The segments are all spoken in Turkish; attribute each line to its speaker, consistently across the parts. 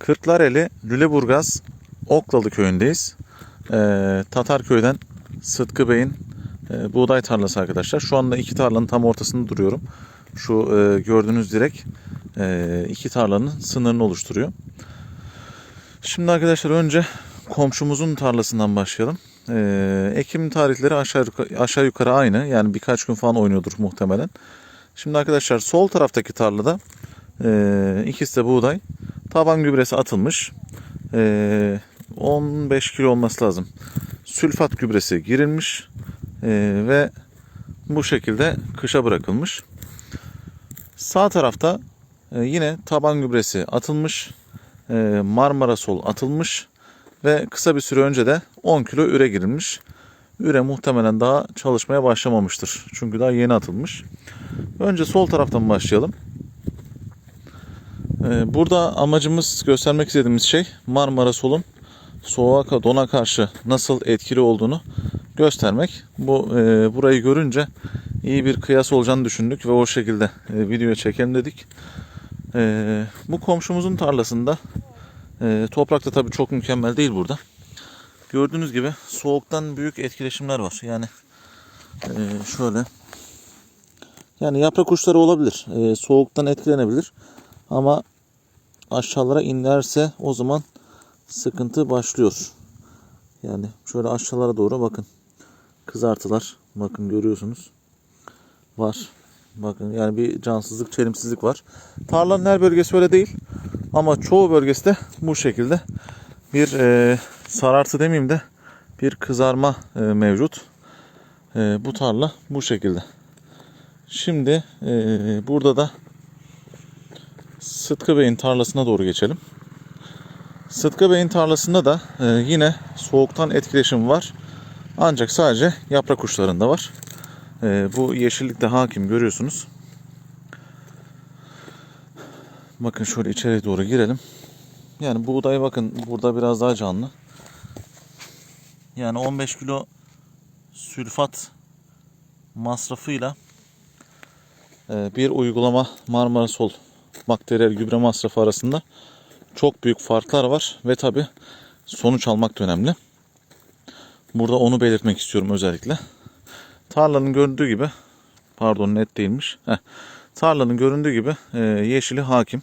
Speaker 1: Kırklareli Lüleburgaz Oklalı köyündeyiz. Ee, Tatarköy'den Sıtkı Bey'in e, buğday tarlası arkadaşlar. Şu anda iki tarlanın tam ortasında duruyorum. Şu e, gördüğünüz direk e, iki tarlanın sınırını oluşturuyor. Şimdi arkadaşlar önce komşumuzun tarlasından başlayalım. Ee, Ekim tarihleri aşağı yukarı, aşağı yukarı aynı. Yani birkaç gün falan oynuyordur muhtemelen. Şimdi arkadaşlar sol taraftaki tarlada e, ikisi de buğday. Taban gübresi atılmış. E, 15 kilo olması lazım. Sülfat gübresi girilmiş e, ve bu şekilde kışa bırakılmış. Sağ tarafta e, yine taban gübresi atılmış. E, Marmara sol atılmış ve kısa bir süre önce de 10 kilo üre girilmiş. Üre muhtemelen daha çalışmaya başlamamıştır. Çünkü daha yeni atılmış. Önce sol taraftan başlayalım. Ee, Burada amacımız göstermek istediğimiz şey Marmara Sol'un soğuğa dona karşı nasıl etkili olduğunu göstermek. Bu e, burayı görünce iyi bir kıyas olacağını düşündük ve o şekilde e, videoya çekelim dedik. E, bu komşumuzun tarlasında e, toprak da tabii çok mükemmel değil burada. Gördüğünüz gibi soğuktan büyük etkileşimler var. Yani e, şöyle yani yaprak uçları olabilir. E, soğuktan etkilenebilir. Ama aşağılara inerse o zaman sıkıntı başlıyor. Yani şöyle aşağılara doğru bakın. Kızartılar. Bakın görüyorsunuz. Var. Bakın yani bir cansızlık, çelimsizlik var. Tarlanın her bölgesi öyle değil. Ama çoğu bölgesi de bu şekilde bir e, sarartı demeyeyim de bir kızarma e, mevcut. E, bu tarla bu şekilde. Şimdi e, burada da Sıtkı Bey'in tarlasına doğru geçelim. Sıtkı Bey'in tarlasında da e, yine soğuktan etkileşim var. Ancak sadece yaprak uçlarında var. E, bu yeşillik de hakim görüyorsunuz. Bakın şöyle içeri doğru girelim. Yani buğday bakın burada biraz daha canlı. Yani 15 kilo sülfat masrafıyla e, bir uygulama Marmara Sol materyal gübre masrafı arasında çok büyük farklar var ve tabi sonuç almak da önemli. Burada onu belirtmek istiyorum özellikle. Tarlanın göründüğü gibi pardon net değilmiş. Heh, tarlanın göründüğü gibi e, yeşili hakim.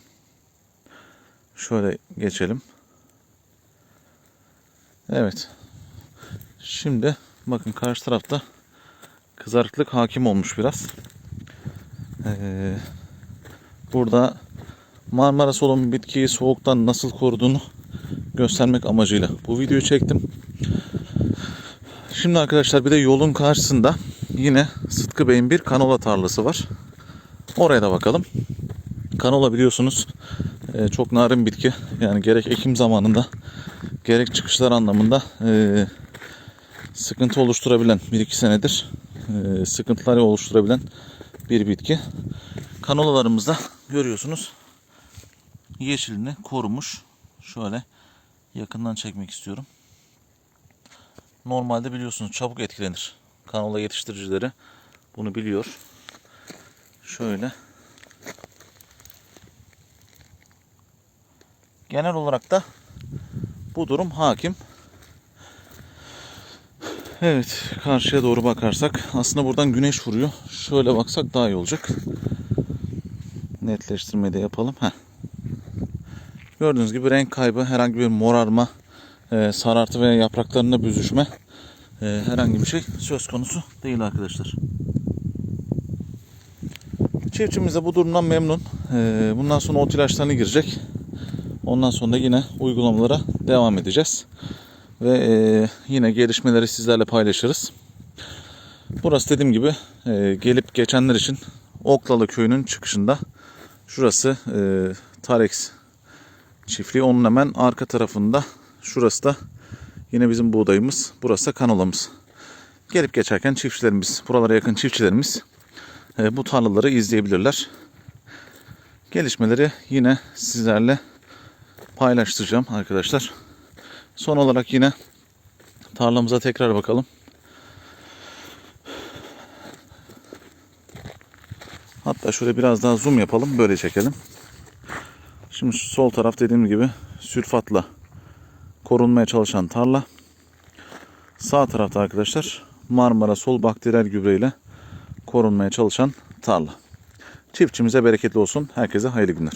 Speaker 1: Şöyle geçelim. Evet. Şimdi bakın karşı tarafta kızarıklık hakim olmuş biraz. Ee, burada Marmara Sol'un bitkiyi soğuktan nasıl koruduğunu göstermek amacıyla bu videoyu çektim. Şimdi arkadaşlar bir de yolun karşısında yine Sıtkı Bey'in bir kanola tarlası var. Oraya da bakalım. Kanola biliyorsunuz e, çok narin bitki. Yani gerek ekim zamanında gerek çıkışlar anlamında e, sıkıntı oluşturabilen 1-2 senedir e, sıkıntıları oluşturabilen bir bitki. Kanolalarımızda görüyorsunuz yeşilini korumuş. Şöyle yakından çekmek istiyorum. Normalde biliyorsunuz çabuk etkilenir. Kanola yetiştiricileri bunu biliyor. Şöyle. Genel olarak da bu durum hakim. Evet, karşıya doğru bakarsak aslında buradan güneş vuruyor. Şöyle baksak daha iyi olacak. Netleştirmeyi de yapalım. Heh. Gördüğünüz gibi renk kaybı, herhangi bir morarma, e, sarartı veya yapraklarında büzüşme e, herhangi bir şey söz konusu değil arkadaşlar. Çiftçimiz de bu durumdan memnun. E, bundan sonra ot ilaçlarına girecek. Ondan sonra yine uygulamalara devam edeceğiz. Ve e, yine gelişmeleri sizlerle paylaşırız. Burası dediğim gibi gelip geçenler için Oklalı köyünün çıkışında. Şurası e, Tarex çiftliği. Onun hemen arka tarafında. Şurası da yine bizim buğdayımız. Burası da kanolamız. Gelip geçerken çiftçilerimiz, buralara yakın çiftçilerimiz e, bu tarlaları izleyebilirler. Gelişmeleri yine sizlerle paylaştıracağım arkadaşlar. Son olarak yine tarlamıza tekrar bakalım. Hatta şöyle biraz daha zoom yapalım. Böyle çekelim. Şimdi şu sol taraf dediğim gibi sülfatla korunmaya çalışan tarla. Sağ tarafta arkadaşlar Marmara Sol bakteriyel gübreyle korunmaya çalışan tarla. Çiftçimize bereketli olsun. Herkese hayırlı günler.